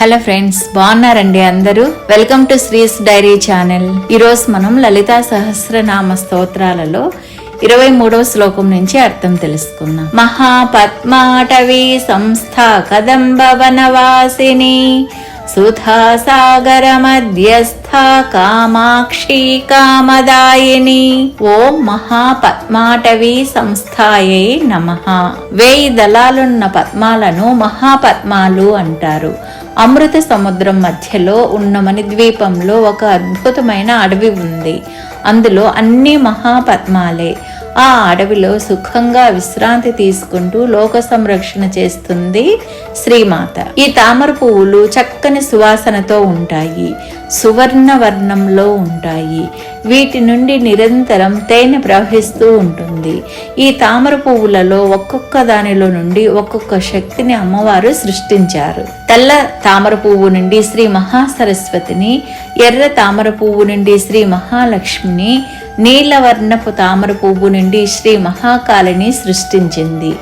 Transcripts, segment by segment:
Hello friends బాగున్నారండి అందరూ? Welcome to Sri's diary channel. ఈరోజు మనం లలితా సహస్రనామ స్తోత్రాలలో ఇరవై మూడవ శ్లోకం నుంచి అర్థం తెలుసుకుందాం. మహాపద్మాటవీ సంస్థ కదంబ వనవాసిని సుధా సాగర మధ్యస్థ కామాక్షి కామదాయిని. ఓం మహాపద్మాటవీ సంస్థాయై నమ. వేయి దళాలున్న పద్మాలను మహాపద్మాలు అంటారు. అమృత సముద్రం మధ్యలో ఉన్న మణిద్వీపంలో ఒక అద్భుతమైన అడవి ఉంది. అందులో అన్ని మహాపద్మాలే. ఆ అడవిలో సుఖంగా విశ్రాంతి తీసుకుంటూ లోక సంరక్షణ చేస్తుంది శ్రీమాత. ఈ తామర పువ్వులు చక్కని సువాసనతో ఉంటాయి. సువర్ణ వర్ణంలో ఉంటాయి. వీటి నుండి నిరంతరం తేనె ప్రవహిస్తూ ఉంటుంది. ఈ తామర పువ్వులలో ఒక్కొక్క దానిలో నుండి ఒక్కొక్క శక్తిని అమ్మవారు సృష్టించారు. తెల్ల తామర పువ్వు నుండి శ్రీ మహాసరస్వతిని ఎర్ర తామర పువ్వు నుండి శ్రీ మహాలక్ష్మిని నీలవర్ణపు తామర పువ్వు నుండి శ్రీ మహాకాళిని సృష్టించింది.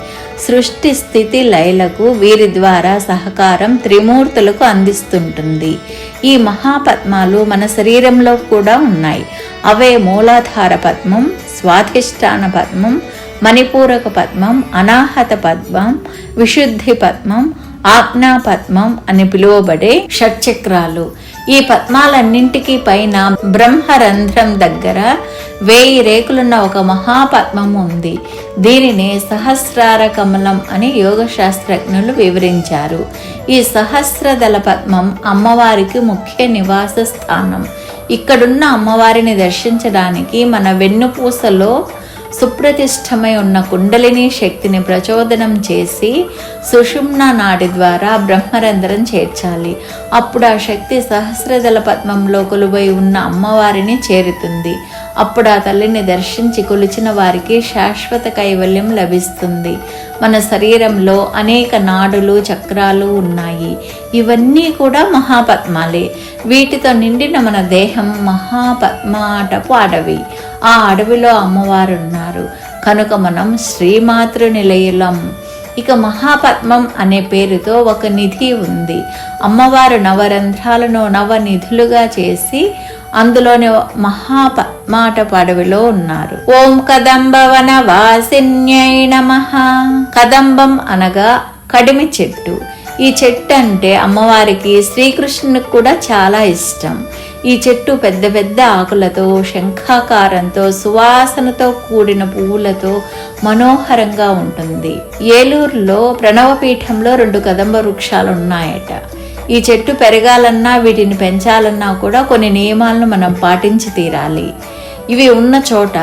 సృష్టి స్థితి లయలకు వీరి ద్వారా సహకారం త్రిమూర్తులకు అందిస్తుంటుంది. ఈ మహాపద్మాలు మన శరీరంలో కూడా ఉన్నాయి. అవే మూలాధార పద్మం స్వాధిష్టాన పద్మం మణిపూరక పద్మం అనాహత పద్మం విశుద్ధి పద్మం ఆజ్ఞా పద్మం అని పిలువబడే షట్చక్రాలు. ఈ పద్మాలన్నింటికి పైన బ్రహ్మరంధ్రం దగ్గర వేయి రేకులున్న ఒక మహాపద్మం ఉంది. దీనిని సహస్రార కమలం అని యోగ శాస్త్రజ్ఞులు వివరించారు. ఈ సహస్రదళ పద్మం అమ్మవారికి ముఖ్య నివాస స్థానం ఇక్కడున్న అమ్మవారిని దర్శించడానికి మన వెన్నుపూసలో సుప్రతిష్టమై ఉన్న కుండలిని శక్తిని ప్రచోదనం చేసి సుషుమ్న నాడి ద్వారా బ్రహ్మరంధ్రం చేర్చాలి. అప్పుడు ఆ శక్తి సహస్రదళ పద్మంలో కొలువై ఉన్న అమ్మవారిని చేరుతుంది. అప్పుడు ఆ తల్లిని దర్శించి కొలిచిన వారికి శాశ్వత కైవల్యం లభిస్తుంది. మన శరీరంలో అనేక నాడులు చక్రాలు ఉన్నాయి. ఇవన్నీ కూడా మహాపద్మాలే. వీటితో నిండిన మన దేహం మహాపద్మాటపు అడవి. ఆ అడవిలో అమ్మవారు ఉన్నారు కనుక మనం శ్రీమాతృ నిలయలం. ఇక మహాపద్మం అనే పేరుతో ఒక నిధి ఉంది. అమ్మవారు నవరంధ్రాలను నవనిధులుగా చేసి అందులోని మహాపద్మాట పడవిలో ఉన్నారు. ఓం కదంబవన వాసిన్యై నమ. కదంబం అనగా కడిమి చెట్టు. ఈ చెట్టు అంటే అమ్మవారికి శ్రీకృష్ణునికి కూడా చాలా ఇష్టం. ఈ చెట్టు పెద్ద పెద్ద ఆకులతో శంఖాకారంతో సువాసనతో కూడిన పువ్వులతో మనోహరంగా ఉంటుంది. ఏలూరులో ప్రణవపీఠంలో రెండు కదంబ వృక్షాలు ఉన్నాయట ఈ చెట్టు పెరగాలన్నా వీటిని పెంచాలన్నా కూడా కొన్ని నియమాలను మనం పాటించి తీరాలి. ఇవి ఉన్న చోట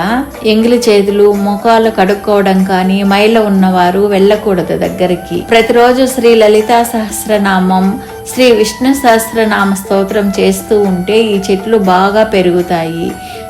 ఎంగిలి చేతులు ముఖాలు కడుక్కోవడం కానీ మైల ఉన్నవారు వెళ్ళకూడదు దగ్గరికి. ప్రతిరోజు శ్రీ లలితా సహస్రనామం శ్రీ విష్ణు సహస్రనామ స్తోత్రం చేస్తూ ఉంటే ఈ చెట్లు బాగా పెరుగుతాయి.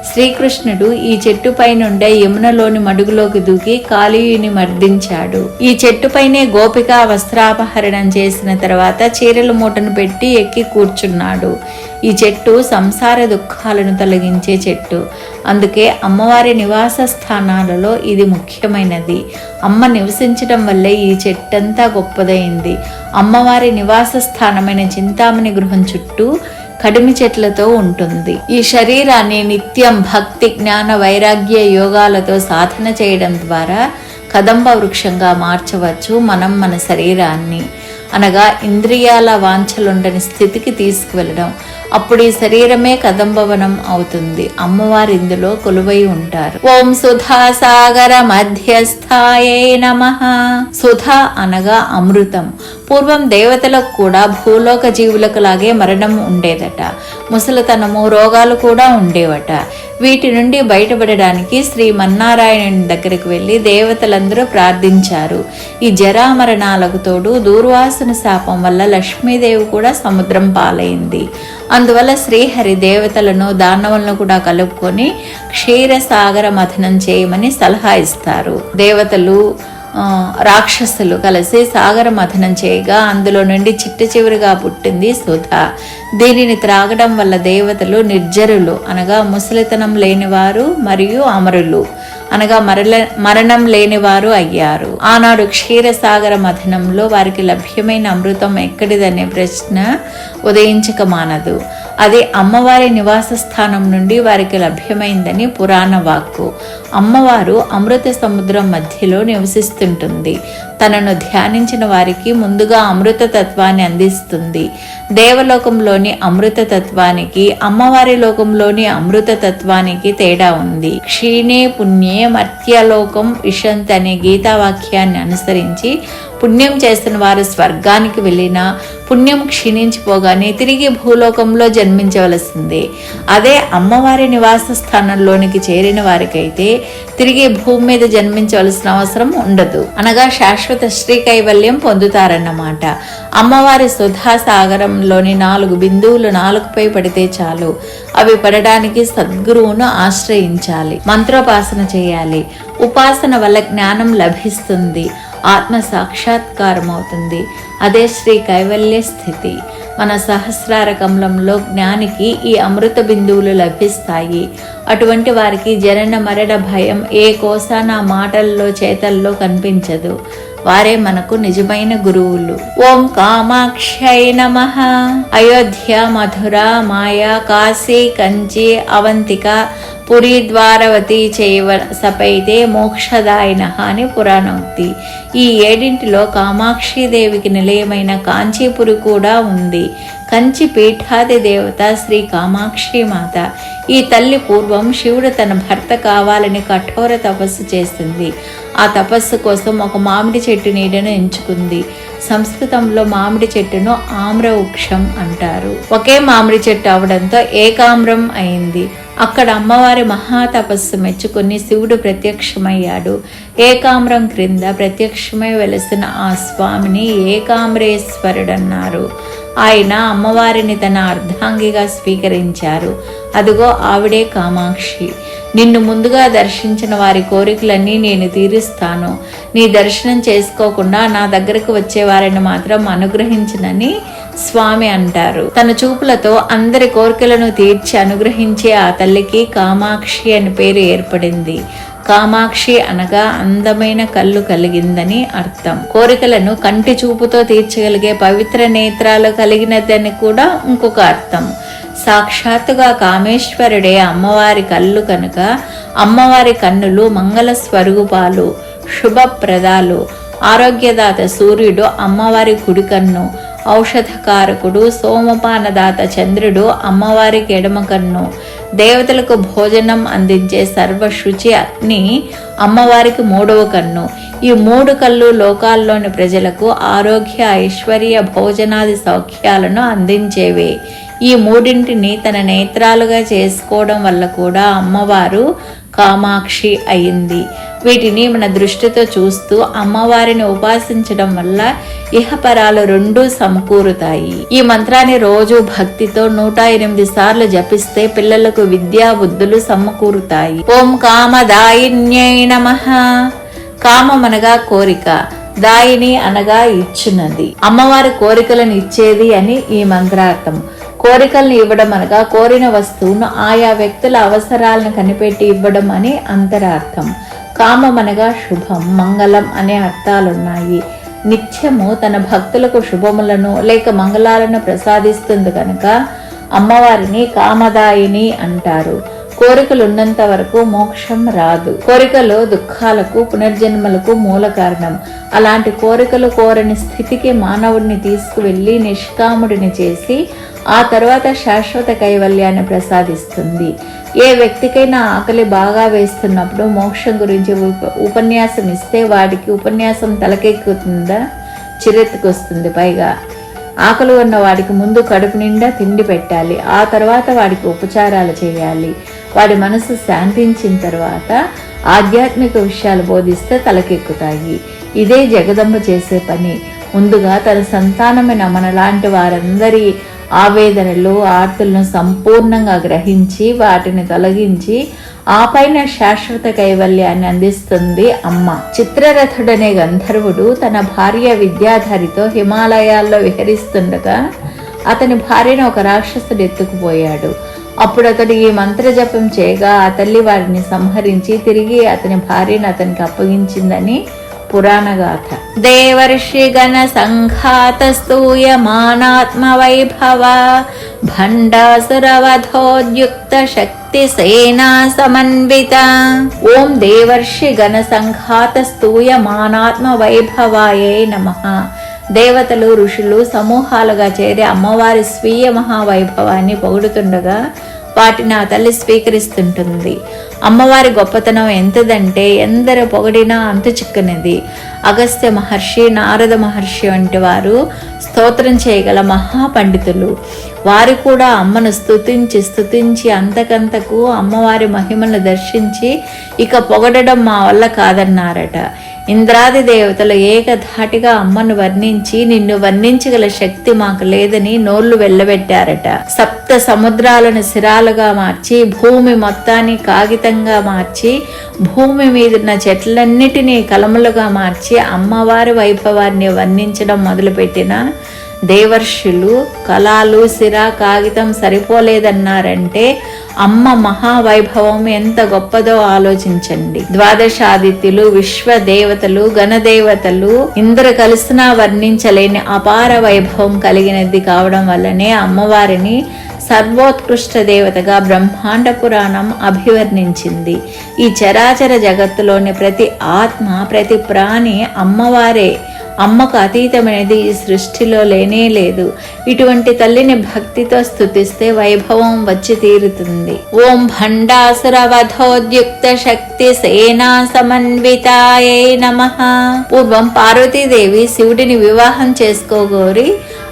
శ్రీకృష్ణుడు ఈ చెట్టుపై నుండే యమునలోని మడుగులోకి దూకి కాళీయుని మర్దించాడు. ఈ చెట్టుపైనే గోపిక వస్త్రాపహరణం చేసిన తర్వాత చీరల మూటను పెట్టి ఎక్కి కూర్చున్నాడు. ఈ చెట్టు సంసార దుఃఖాలను తొలగించే చెట్టు. అందుకే అమ్మవారి నివాస స్థానాలలో ఇది ముఖ్యమైనది. అమ్మ నివసించడం వల్లే ఈ చెట్టంతా గొప్పదైంది. అమ్మవారి నివాస స్థానమైన చింతామణి గృహం చుట్టూ కడిమి చెట్లతో ఉంటుంది. ఈ శరీరాన్ని నిత్యం భక్తి జ్ఞాన వైరాగ్య యోగాలతో సాధన చేయడం ద్వారా కదంబ వృక్షంగా మార్చవచ్చు మనం మన శరీరాన్ని. అనగా ఇంద్రియాల వాంఛలుండని స్థితికి తీసుకువెళ్ళడం. అప్పుడు ఈ శరీరమే కదంబవనం అవుతుంది. అమ్మవారు ఇందులో కొలువై ఉంటారు. ఓం సుధా సాగర మధ్యస్థాయే నమ. సుధ అనగా అమృతం. పూర్వం దేవతలకు కూడా భూలోక జీవులకు లాగే మరణం ఉండేదట. ముసలితనము రోగాలు కూడా ఉండేవట. వీటి నుండి బయటపడడానికి శ్రీ మన్నారాయణుని దగ్గరికి వెళ్ళి దేవతలందరూ ప్రార్థించారు. ఈ జరామరణాలకు తోడు దూర్వాసన శాపం వల్ల లక్ష్మీదేవి కూడా సముద్రం పాలైంది. అందువల్ల శ్రీహరి దేవతలను దానవులను కూడా కలుపుకొని క్షీరసాగర మథనం చేయమని సలహా ఇస్తారు. దేవతలు రాక్షసులు కలిసి సాగర మథనం చేయగా అందులో నుండి చిట్ట చివరిగా పుట్టింది సుధ. దీనిని త్రాగడం వల్ల దేవతలు నిర్జరులు అనగా ముసలితనం లేనివారు మరియు అమరులు. అనగా మరల మరణం లేని వారు అయ్యారు. ఆనాడు క్షీరసాగర మథనంలో వారికి లభ్యమైన అమృతం ఎక్కడిదనే ప్రశ్న ఉదయించక మానదు అది అమ్మవారి నివాస స్థానం నుండి వారికి లభ్యమైందని పురాణ వాక్కు. అమ్మవారు అమృత సముద్రం మధ్యలో నివసిస్తుంటుంది. తనను ధ్యానించిన వారికి ముందుగా అమృత తత్వాన్ని అందిస్తుంది. దేవలోకంలోని అమృత తత్వానికి అమ్మవారి లోకంలోని అమృత తత్వానికి తేడా ఉంది. క్షీణే పుణ్యే మర్త్యలోకం విషంత్ అనే గీతావాక్యాన్ని అనుసరించి పుణ్యం చేస్తున్న వారు స్వర్గానికి వెళ్ళినా పుణ్యం క్షీణించిపోగానే తిరిగి భూలోకంలో జన్మించవలసిందే. అదే అమ్మవారి నివాస స్థానంలోనికి చేరిన వారికైతే తిరిగి భూమి మీద జన్మించవలసిన అవసరం ఉండదు. అనగా శాశ్వత శ్రీ కైవల్యం పొందుతారన్నమాట. అమ్మవారి సుధా సాగరంలోని నాలుగు బిందువులు నాలుగుపై పడితే చాలు. అవి పడడానికి సద్గురువును ఆశ్రయించాలి. మంత్రోపాసన చేయాలి. ఉపాసన వల్ల జ్ఞానం లభిస్తుంది. ఆత్మ సాక్షాత్కారం అవుతుంది అదే శ్రీ కైవల్య స్థితి. మన సహస్రార కమలంలో జ్ఞానికి ఈ అమృత బిందువులు లభిస్తాయి. అటువంటి వారికి జనన మరణ భయం ఏ కోసాన మాటల్లో చేతల్లో కనిపించదు. వారే మనకు నిజమైన గురువులు. ఓం కామాక్షై నమ. అయోధ్య మధుర మాయా కాశీ కంచి అవంతిక పురి ద్వారవతి చేయవ సపైతే మోక్షదాయన అని పురాణోక్తి. ఈ ఏడింటిలో కామాక్షిదేవికి నిలయమైన కాంచీపురి కూడా ఉంది. కంచి పీఠాది దేవత శ్రీ కామాక్షి మాత. ఈ తల్లి పూర్వం శివుడు తన భర్త కావాలని కఠోర తపస్సు చేసింది. ఆ తపస్సు కోసం ఒక మామిడి చెట్టు నీడను ఎంచుకుంది. సంస్కృతంలో మామిడి చెట్టును ఆమ్ర వృక్షం అంటారు. ఒకే మామిడి చెట్టు అవడంతో ఏకామ్రం అయింది. అక్కడ అమ్మవారి మహాతపస్సు మెచ్చుకుని శివుడు ప్రత్యక్షమయ్యాడు. ఏకామ్రం క్రింద ప్రత్యక్షమై వెలసిన ఆ స్వామిని ఏకామ్రేశ్వరుడన్నారు. ఆయన అమ్మవారిని తన అర్ధాంగిగా స్వీకరించారు. అదిగో ఆవిడే కామాక్షి. నిన్ను ముందుగా దర్శించిన వారి కోరికలన్నీ నేను తీరుస్తాను. నీ దర్శనం చేసుకోకుండా నా దగ్గరకు వచ్చే వారిని మాత్రం అనుగ్రహించనని స్వామి అంటారు. తన చూపులతో అందరి కోరికలను తీర్చి అనుగ్రహించే ఆ తల్లికి కామాక్షి అని పేరు ఏర్పడింది. కామాక్షి అనగా అందమైన కళ్ళు కలిగిందని అర్థం. కోరికలను కంటి చూపుతో తీర్చగలిగే పవిత్ర నేత్రాలు కలిగినదని కూడా ఇంకొక అర్థం. సాక్షాత్తుగా కామేశ్వరుడే అమ్మవారి కళ్ళు కనుక అమ్మవారి కన్నులు మంగళ స్వరూపాలు శుభప్రదాలు. ఆరోగ్యదాత సూర్యుడు అమ్మవారి కుడి కన్ను ఔషధకారకుడు సోమపానదాత చంద్రుడు అమ్మవారికి ఎడమ కన్ను దేవతలకు భోజనం అందించే సర్వశుచి అగ్ని అమ్మవారికి మూడవ కన్ను. ఈ మూడు కళ్ళు లోకాల్లోని ప్రజలకు ఆరోగ్య ఐశ్వర్య భోజనాది సౌఖ్యాలను అందించేవే. ఈ మూడింటిని తన నేత్రాలుగా చేసుకోవడం వల్ల కూడా అమ్మవారు కామాక్షి అయింది. వీటిని మన దృష్టితో చూస్తూ అమ్మవారిని ఉపాసించడం వల్ల ఇహపరాలు రెండూ సమకూరుతాయి. ఈ మంత్రాన్ని రోజు భక్తితో నూట ఎనిమిది సార్లు జపిస్తే పిల్లలకు విద్యా బుద్ధులు సమకూరుతాయి. ఓం కామదాయిన్యై నమ. కామం అనగా కోరిక దాయిని అనగా ఇచ్చినది. అమ్మవారి కోరికలను ఇచ్చేది అని ఈ మంత్రార్థం. కోరికలను ఇవ్వడం అనగా కోరిన వస్తువును ఆయా వ్యక్తుల అవసరాలను కనిపెట్టి ఇవ్వడం అని అంతరార్థం. కామం అనగా శుభం మంగళం అనే అర్థాలున్నాయి. నిత్యము తన భక్తులకు శుభములను లేక మంగళాలను ప్రసాదిస్తుంది కనుక అమ్మవారిని కామదాయిని అంటారు. కోరికలు ఉన్నంత వరకు మోక్షం రాదు. కోరికలు దుఃఖాలకు పునర్జన్మలకు మూల కారణం. అలాంటి కోరికలు కోరని స్థితికి మానవుడిని తీసుకువెళ్ళి నిష్కాముడిని చేసి ఆ తర్వాత శాశ్వత కైవల్యాన్ని ప్రసాదిస్తుంది. ఏ వ్యక్తికైనా ఆకలి బాగా వేస్తున్నప్పుడు మోక్షం గురించి ఉప ఉపన్యాసం ఇస్తే వాడికి ఉపన్యాసం తలకెక్కుతుందా? చిరెత్తుకొస్తుంది పైగా. ఆకలి ఉన్న వాడికి ముందు కడుపు నిండా తిండి పెట్టాలి. ఆ తర్వాత వాడికి ఉపచారాలు చేయాలి. వాడి మనసు శాంతించిన తర్వాత ఆధ్యాత్మిక విషయాలు బోధిస్తే తలకెక్కుతాయి. ఇదే జగదంబ చేసే పని. ముందుగా తన సంతానమైన మనలాంటి వారందరి ఆవేదనలు ఆర్తులను సంపూర్ణంగా గ్రహించి వాటిని తొలగించి ఆ పైన శాశ్వత కైవల్యాన్ని అందిస్తుంది అమ్మ. చిత్రరథుడనే గంధర్వుడు తన భార్య విద్యాధరితో హిమాలయాల్లో విహరిస్తుండగా అతని భార్యను ఒక రాక్షసుడు ఎత్తుకుపోయాడు. అప్పుడు అతడు ఈ మంత్రజపం చేయగా ఆ తల్లి వారిని సంహరించి తిరిగి అతని భార్యను అతనికి అప్పగించిందని పురాణ గాథ దేవర్షి గణ సంఘాతస్తూయమానాత్మ వైభవ భండాసురవధోద్యుక్త శక్తి సేనా సమన్విత ఓం దేవర్షి గణ సంఘాతస్తూయమానాత్మ వైభవాయే నమః. దేవతలు ఋషులు సమూహాలుగా చేరి అమ్మవారి స్వీయ మహావైభవాన్ని పొగుడుతుండగా వాటిని ఆ తల్లి స్వీకరిస్తుంటుంది. అమ్మవారి గొప్పతనం ఎంతదంటే ఎందరు పొగడినా అంత చిక్కనిది. అగస్త్య మహర్షి నారద మహర్షి వంటి వారు స్తోత్రం చేయగల మహాపండితులు. వారు కూడా అమ్మను స్తుతించి స్తుతించి అంతకంతకు అమ్మవారి మహిమను దర్శించి ఇక పొగడడం మా వల్ల కాదన్నారట. ఇంద్రాది దేవతలు ఏకధాటిగా అమ్మను వర్ణించి నిన్ను వర్ణించగల శక్తి మాకు లేదని నోళ్ళు వెళ్ళబెట్టారట సప్త సముద్రాలను శిరాలుగా మార్చి భూమి మొత్తాన్ని కాగితంగా మార్చి భూమి మీదున్న చెట్లన్నిటినీ కలములుగా మార్చి అమ్మవారి వైభవాన్ని వర్ణించడం మొదలుపెట్టిన దేవర్షులు కళాలు సిర కాగితం సరిపోలేదన్నారంటే అమ్మ మహావైభవం ఎంత గొప్పదో ఆలోచించండి. ద్వాదశాదిత్యులు విశ్వదేవతలు గణదేవతలు ఇందరు కలిసినా వర్ణించలేని అపార వైభవం కలిగినది కావడం వల్లనే అమ్మవారిని సర్వోత్కృష్ట దేవతగా బ్రహ్మాండ పురాణం అభివర్ణించింది. ఈ చరాచర జగత్తులోని ప్రతి ఆత్మ ప్రతి ప్రాణి అమ్మవారే. అమ్మకు అతీతమైనది ఈ సృష్టిలో లేనే లేదు. ఇటువంటి తల్లిని భక్తితో స్థుతిస్తే వైభవం వచ్చి తీరుతుంది. ఓం భండాసుర వధోద్యుక్త శక్తి సేనా సమన్వితాయే నమ. పూర్వం పార్వతీదేవి శివుడిని వివాహం చేసుకోగోరి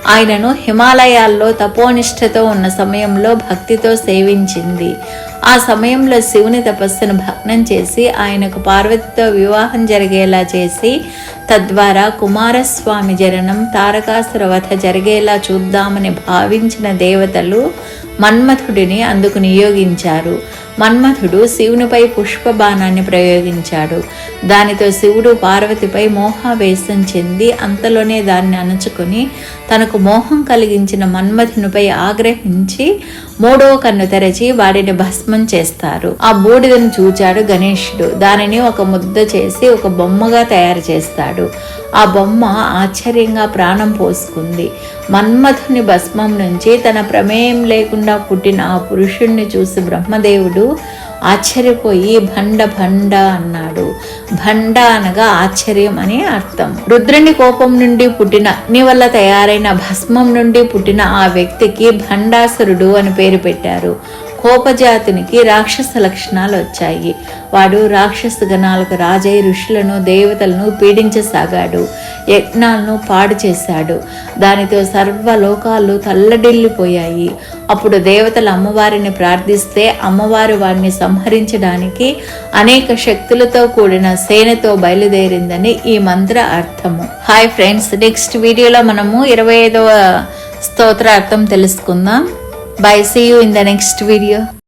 ఆయనను హిమాలయాల్లో తపోనిష్టతో ఉన్న సమయంలో భక్తితో సేవించింది. ఆ సమయంలో శివుని తపస్సును భగ్నం చేసి ఆయనకు పార్వతితో వివాహం జరిగేలా చేసి తద్వారా కుమారస్వామి జననం తారకాసుర వధ జరిగేలా చూద్దామని భావించిన దేవతలు మన్మథుడిని అందుకు నియోగించారు. మన్మథుడు శివునిపై పుష్పబాణాన్ని ప్రయోగించాడు. దానితో శివుడు పార్వతిపై మోహావేశం చెంది అంతలోనే దాన్ని అణచుకొని తనకు మోహం కలిగించిన మన్మథునిపై ఆగ్రహించి మూడవ కన్ను తెరచి వాడిని భస్మం చేస్తారు. ఆ బూడిదను చూచాడు గణేషుడు. దానిని ఒక ముద్ద చేసి ఒక బొమ్మగా తయారు చేస్తాడు. ఆ బొమ్మ ఆశ్చర్యంగా ప్రాణం పోసుకుంది. మన్మథుని భస్మం నుంచి తన ప్రమేయం లేకుండా పుట్టిన ఆ పురుషుణ్ణి చూసి బ్రహ్మదేవుడు ఆశ్చర్యపోయి భండ భండ అన్నాడు. భండ అనగా ఆశ్చర్యం అని అర్థం. రుద్రుని కోపం నుండి పుట్టిన అగ్ని వల్ల తయారైన భస్మం నుండి పుట్టిన ఆ వ్యక్తికి భండాసురుడు అని పేరు పెట్టారు. కోపజాతునికి రాక్షస లక్షణాలు వచ్చాయి. వాడు రాక్షస గణాలకు రాజై ఋషులను దేవతలను పీడించసాగాడు. యజ్ఞాలను పాడు చేశాడు. దానితో సర్వలోకాలు తల్లడిల్లిపోయాయి. అప్పుడు దేవతలు అమ్మవారిని ప్రార్థిస్తే అమ్మవారు వారిని సంహరించడానికి అనేక శక్తులతో కూడిన సేనతో బయలుదేరిందని ఈ మంత్ర అర్థము. హాయ్ ఫ్రెండ్స్ నెక్స్ట్ వీడియోలో మనము ఇరవై ఐదవ స్తోత్ర అర్థం తెలుసుకుందాం. Bye. See you in the next video.